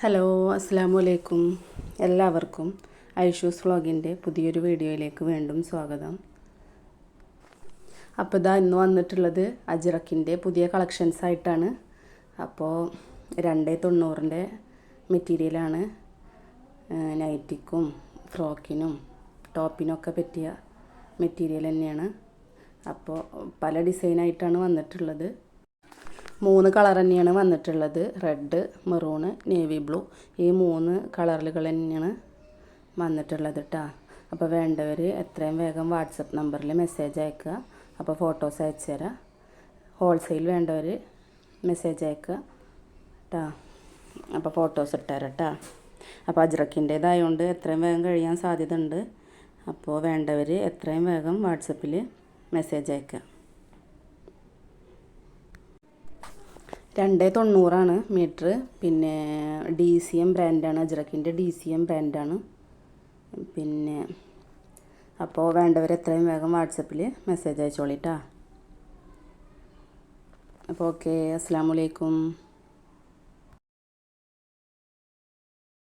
Hello അസ്സാമു അലൈക്കും എല്ലാവർക്കും ഐഷൂസ് വ്ളോഗിന്റെ പുതിയൊരു വീഡിയോയിലേക്ക് വീണ്ടും സ്വാഗതം. അപ്പോൾ ഇതാ ഇന്ന് വന്നിട്ടുള്ളത് അജിറക്കിന്റെ പുതിയ കളക്ഷൻസ് ആയിട്ടാണ്. അപ്പോൾ രണ്ട് തൊണ്ണൂറിന്റെ മെറ്റീരിയലാണ്. നൈറ്റിക്കും ഫ്രോക്കിനും ടോപ്പിനൊക്കെ പറ്റിയ മെറ്റീരിയൽ തന്നെയാണ്. അപ്പോൾ പല ഡിസൈനായിട്ടാണ് വന്നിട്ടുള്ളത്. മൂന്ന് കളർ തന്നെയാണ് വന്നിട്ടുള്ളത്. റെഡ് മെറൂണ് നേവി ബ്ലൂ ഈ മൂന്ന് കളറുകൾ തന്നെയാണ് വന്നിട്ടുള്ളത് കേട്ടോ അപ്പോൾ വേണ്ടവർ എത്രയും വേഗം വാട്സപ്പ് നമ്പറിൽ മെസ്സേജ് അയക്കുക. അപ്പോൾ ഫോട്ടോസ് അയച്ചു തരാം. ഹോൾസെയിൽ വേണ്ടവർ മെസ്സേജ് അയക്കുക കേട്ടോ അപ്പോൾ ഫോട്ടോസ് ഇട്ടുതരാം കേട്ടോ അപ്പോൾ അജ്രക്കിന്റേതായതുകൊണ്ട് എത്രയും വേഗം കഴിയാൻ സാധ്യത ഉണ്ട് അപ്പോൾ വേണ്ടവർ എത്രയും വേഗം വാട്സപ്പിൽ മെസ്സേജ് അയക്കുക. രണ്ട് തൊണ്ണൂറാണ് മീറ്റർ പിന്നെ ഡി സി എം ബ്രാൻഡാണ് അജ്രക്കിന്റെ ഡി സി എം ബ്രാൻഡാണ്. പിന്നെ അപ്പോൾ വേണ്ടവർ എത്രയും വേഗം വാട്സപ്പിൽ മെസ്സേജ് അയച്ചോളിട്ടാ. അപ്പോൾ ഓക്കെ അസ്സാം വലൈക്കും